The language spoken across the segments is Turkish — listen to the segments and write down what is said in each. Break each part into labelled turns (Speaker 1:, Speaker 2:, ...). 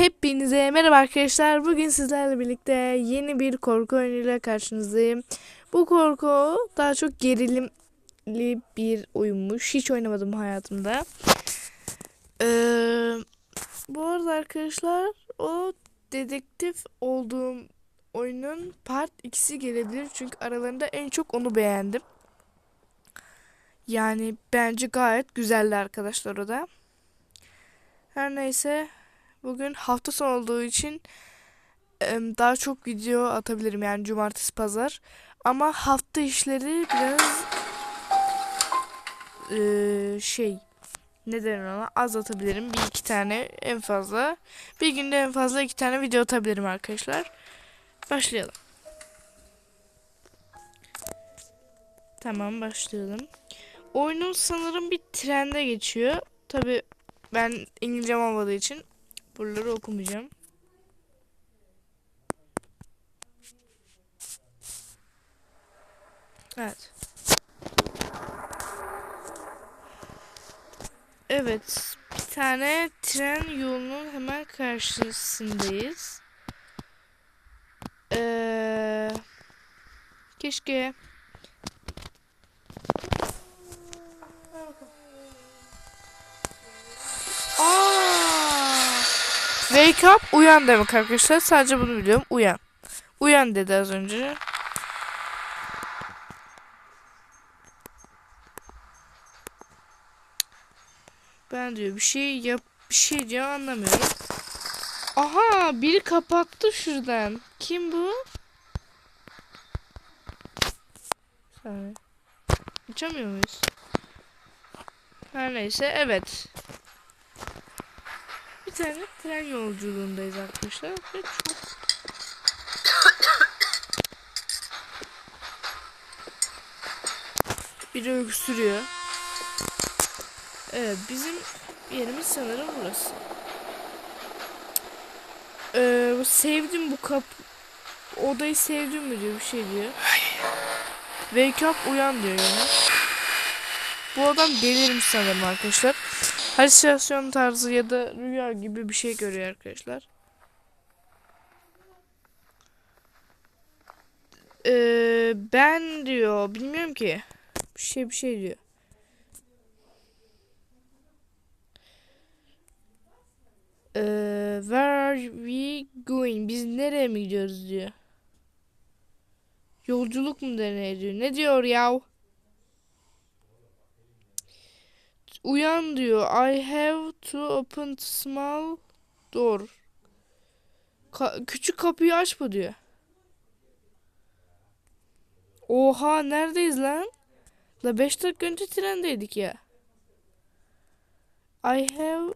Speaker 1: Hepinize merhaba arkadaşlar. Bugün sizlerle birlikte yeni bir korku oyunuyla karşınızdayım. Bu korku daha çok gerilimli bir oyunmuş. Hiç oynamadım hayatımda. Ee, bu arada arkadaşlar o dedektif olduğum oyunun part 2'si gelebilir. Çünkü aralarında en çok onu beğendim. Yani bence gayet güzeldi arkadaşlar o da. Her neyse bugün hafta sonu olduğu için daha çok video atabilirim yani cumartesi pazar. Ama hafta işleri biraz eee, şey ne denir ona az atabilirim. Bir iki tane en fazla. Bir günde en fazla iki tane video atabilirim arkadaşlar. Başlayalım. Tamam başlayalım. Oyunun sanırım bir trende geçiyor. Tabi ben İngilizcem olmadığı için buraları okumayacağım. Evet. Evet. Bir tane tren yolunun hemen karşısındayız. Ee, keşke Wake up uyan demek arkadaşlar. Sadece bunu biliyorum. Uyan. Uyan dedi az önce. Ben diyor bir şey yap bir şey diyor anlamıyorum. Aha biri kapattı şuradan. Kim bu? Saniye. Açamıyor muyuz? Her neyse evet. Bir tane tren yolculuğundayız arkadaşlar. Ve çok Biri öksürüyor. Evet bizim yerimiz sanırım burası. Ee, sevdim bu kap odayı sevdim mi diyor bir şey diyor. Wake up uyan diyor yani. Bu adam delirmiş sanırım arkadaşlar. Halüsinasyon tarzı ya da rüya gibi bir şey görüyor arkadaşlar. Ee, ben diyor bilmiyorum ki. Bir şey bir şey diyor. Ee, where are we going? Biz nereye mi gidiyoruz diyor. Yolculuk mu denir diyor. Ne diyor yav? Uyan diyor. I have to open small door. Ka- küçük kapıyı aç bu diyor. Oha neredeyiz lan? La 5 dakika önce trendeydik ya. I have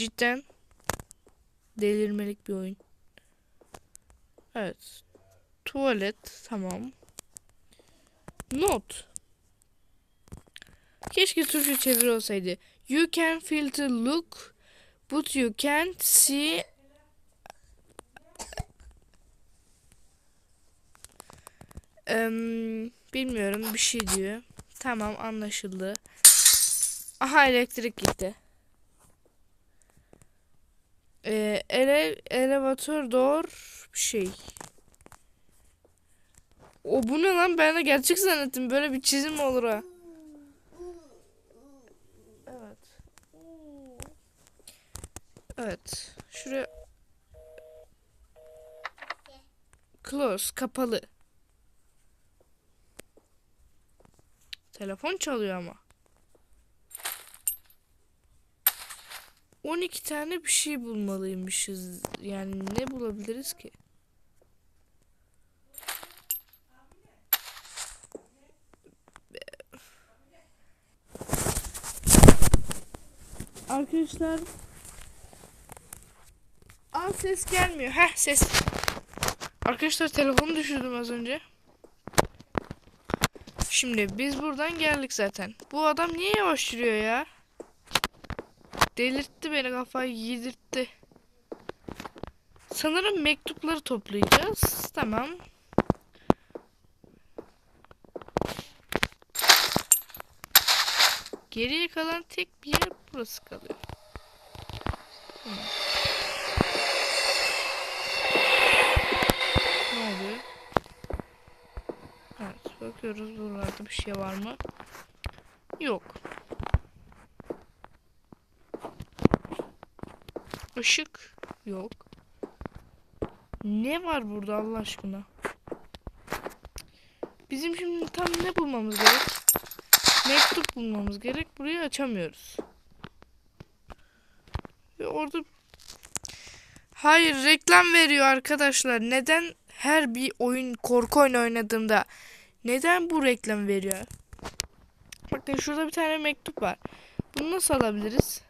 Speaker 1: cidden delirmelik bir oyun. Evet. Tuvalet tamam. Not. Keşke Türkçe çeviri olsaydı. You can filter look but you can't see Em, bilmiyorum bir şey diyor. Tamam anlaşıldı. Aha elektrik gitti. Ee, ele, elevatör door bir şey. O bu ne lan? Ben de gerçek zannettim. Böyle bir çizim olur ha? Evet. Evet. Şuraya Close, kapalı. Telefon çalıyor ama. 12 tane bir şey bulmalıymışız. Yani ne bulabiliriz ki? Arkadaşlar Aa ses gelmiyor. Heh ses. Arkadaşlar telefonu düşürdüm az önce. Şimdi biz buradan geldik zaten. Bu adam niye yavaş yürüyor ya? Delirtti beni kafayı yedirtti. Sanırım mektupları toplayacağız. Tamam. Geriye kalan tek bir yer burası kalıyor. Ne oluyor? Evet, bakıyoruz buralarda bir şey var mı? Yok. Işık yok. Ne var burada Allah aşkına? Bizim şimdi tam ne bulmamız gerek? Mektup bulmamız gerek. Burayı açamıyoruz. Ve orada Hayır reklam veriyor arkadaşlar. Neden her bir oyun korku oyunu oynadığımda neden bu reklam veriyor? Bakın şurada bir tane mektup var. Bunu nasıl alabiliriz?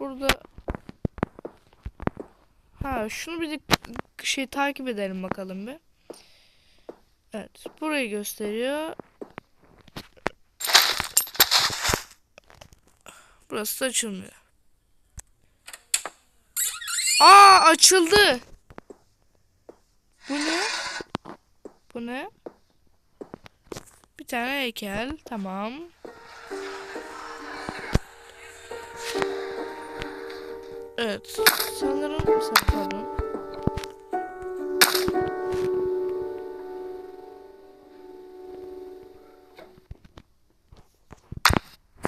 Speaker 1: Burada Ha şunu bir de şey takip edelim bakalım bir. Evet, burayı gösteriyor. Burası da açılmıyor. Aa açıldı. Bu ne? Bu ne? Bir tane heykel. Tamam. Evet. Sanırım pardon.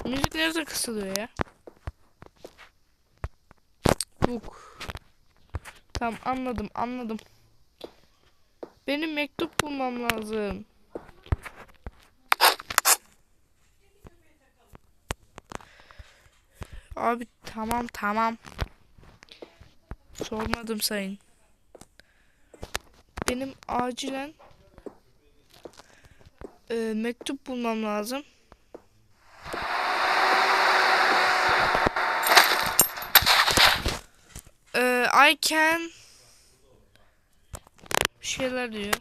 Speaker 1: Müzik nerede kısılıyor ya? Buk. Tamam anladım anladım. Benim mektup bulmam lazım. Abi tamam tamam. Sormadım sayın. Benim acilen e, mektup bulmam lazım. E, I can bir şeyler diyor.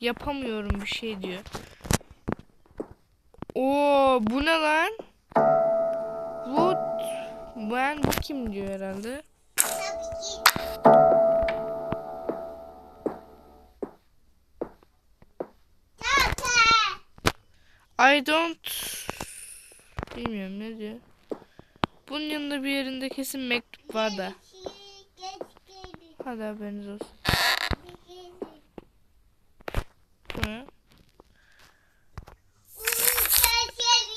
Speaker 1: Yapamıyorum bir şey diyor. Oo bu ne lan? What? Ben kim diyor herhalde. I don't bilmiyorum ne diyor. Bunun yanında bir yerinde kesin mektup var da. Hadi haberiniz olsun. Ne?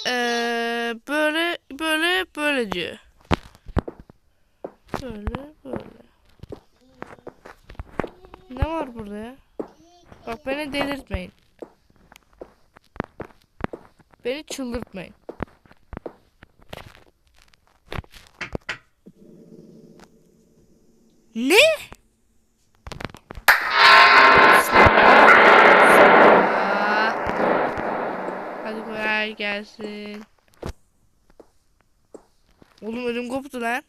Speaker 1: Ee, böyle böyle böyle diyor. Böyle böyle. Ne var burada ya? Bak beni delirtmeyin. Beni çıldırtmayın. Ne? Hadi kolay gelsin. Oğlum ödüm koptu lan.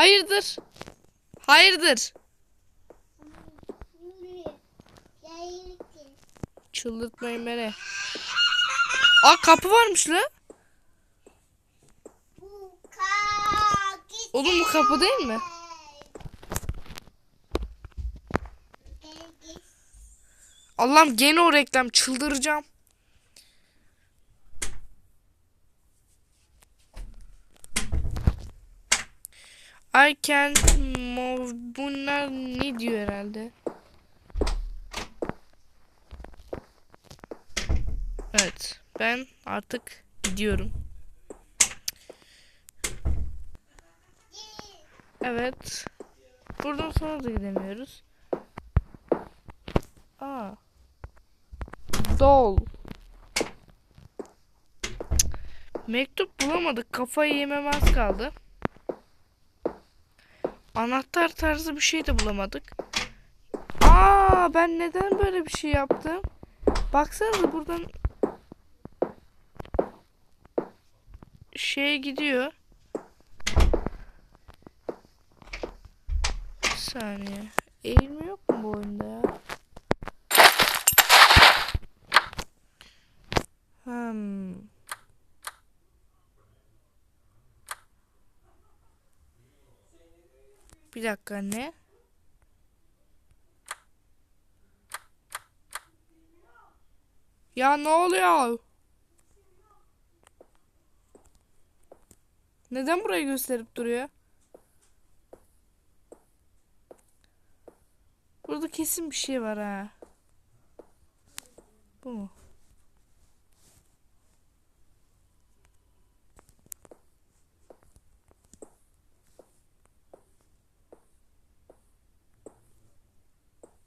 Speaker 1: Hayırdır? Hayırdır? Çıldırtmayın beni. Aa kapı varmış la. Oğlum bu kapı değil mi? Allah'ım gene o reklam çıldıracağım. I can move bunlar ne diyor herhalde? Evet ben artık gidiyorum. Evet. Buradan sonra da gidemiyoruz. Aa. Dol. Mektup bulamadık. Kafayı yemem az kaldı. Anahtar tarzı bir şey de bulamadık. Aa ben neden böyle bir şey yaptım? Baksanıza buradan şey gidiyor. Bir saniye. Eğilme yok mu bu oyunda ya? Hmm. Bir dakika ne? Ya ne oluyor? Neden burayı gösterip duruyor? Burada kesin bir şey var ha. Bu mu?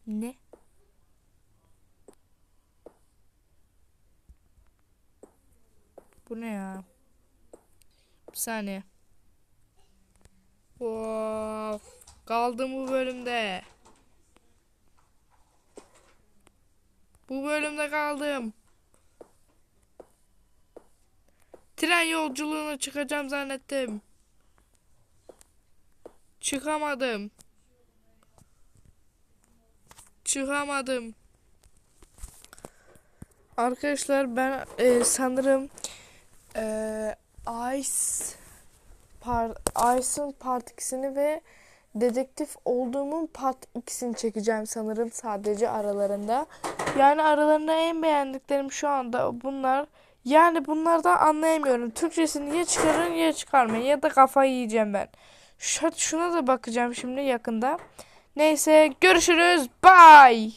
Speaker 1: Ne? Bu ne ya? Bir saniye. Of, kaldım bu bölümde. Bu bölümde kaldım. Tren yolculuğuna çıkacağım zannettim. Çıkamadım. Çıkamadım. Arkadaşlar ben e, sanırım e, Ice par Ice'ın part 2'sini ve dedektif olduğumun part 2'sini çekeceğim sanırım sadece aralarında. Yani aralarında en beğendiklerim şu anda bunlar. Yani bunlardan anlayamıyorum. Türkçesini ya çıkarın ya çıkarmayın ya da kafayı yiyeceğim ben. Şu, şuna da bakacağım şimdi yakında. Neyse görüşürüz. Bye.